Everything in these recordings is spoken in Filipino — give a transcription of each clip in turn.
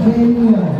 venha.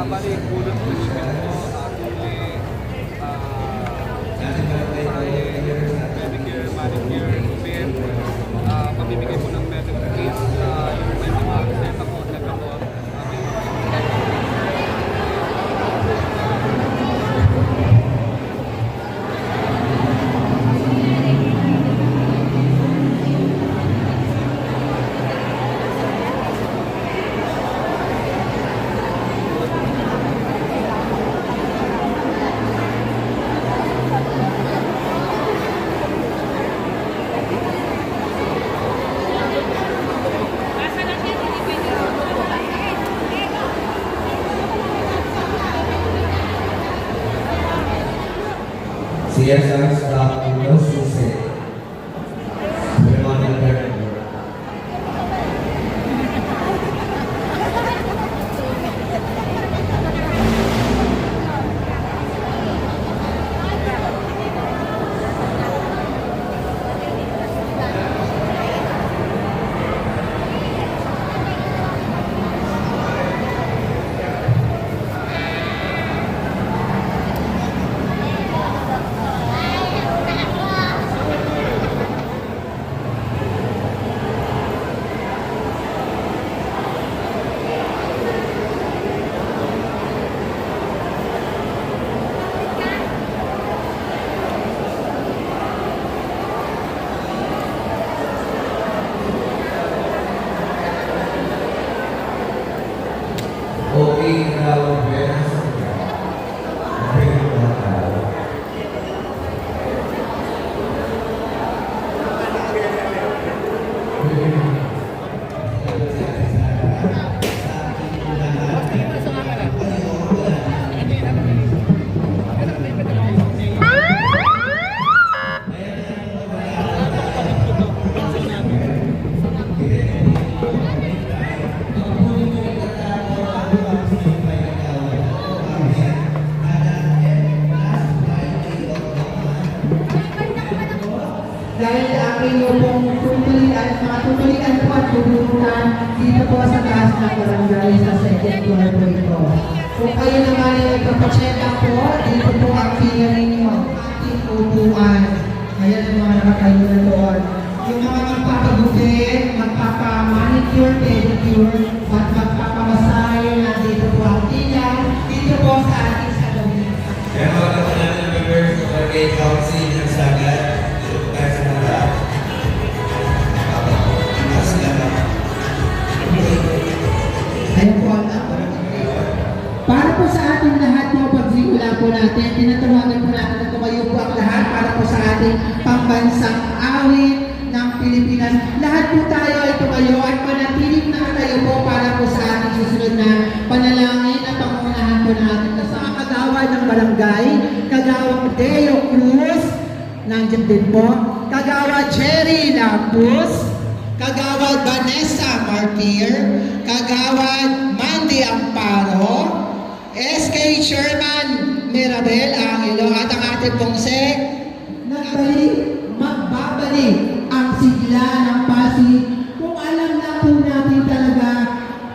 啊，对，就是。der sagt, tuturuan dito po sa taas ng barangay sa second floor po ito. Kung kayo naman ay nagpapacheck up po, dito po ang pinga ninyo, ating upuan. Ayan ang mga nakatayo na doon. Yung mga magpapagupit, magpapamanicure, pedicure, at magpapamasahe na dito po ang pila, dito po sa ating salon. Kaya ating lahat po, pagsimula po natin, tinatawagan po natin na tumayo po ang lahat para po sa ating pambansang awit ng Pilipinas. Lahat po tayo ay tumayo at manatiling nakatayo po para po sa ating susunod na panalangin at pangunahan po ng ating kasama. Kagawad ng barangay, kagawad Deo Cruz, nandiyan din po, kagawad Cherry Lapus, Kagawad Vanessa Martir, Kagawad Mandy Amparo, SK Chairman Mirabel Angelo at ang ating pong sek, nagbalik, magbabalik ang sigla ng Pasig kung alam na po natin talaga,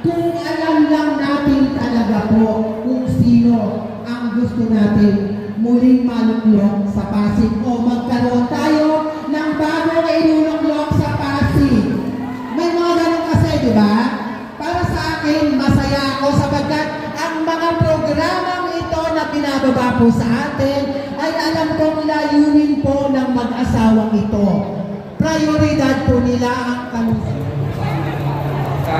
kung alam lang natin talaga po kung sino ang gusto natin muling maluklok sa Pasig o magkaroon tayo ng bagong iluluklok sa Pasig. May mga ganun kasi, di ba? binababa po sa atin ay alam kong layunin po ng mag-asawang ito. Prioridad po nila ang kalusugan. Sa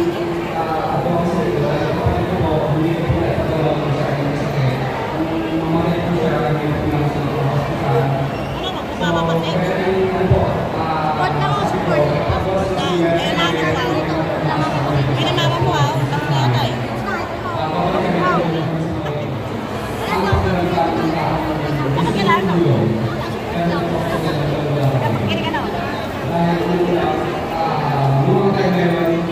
kay Melanie,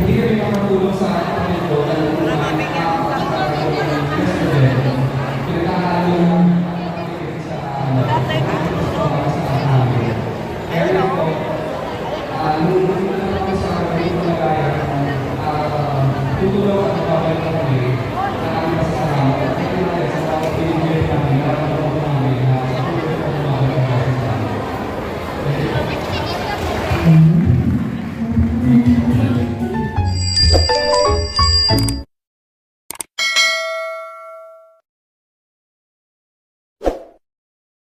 hindi kami makatulong sa akin ito, alam ko naman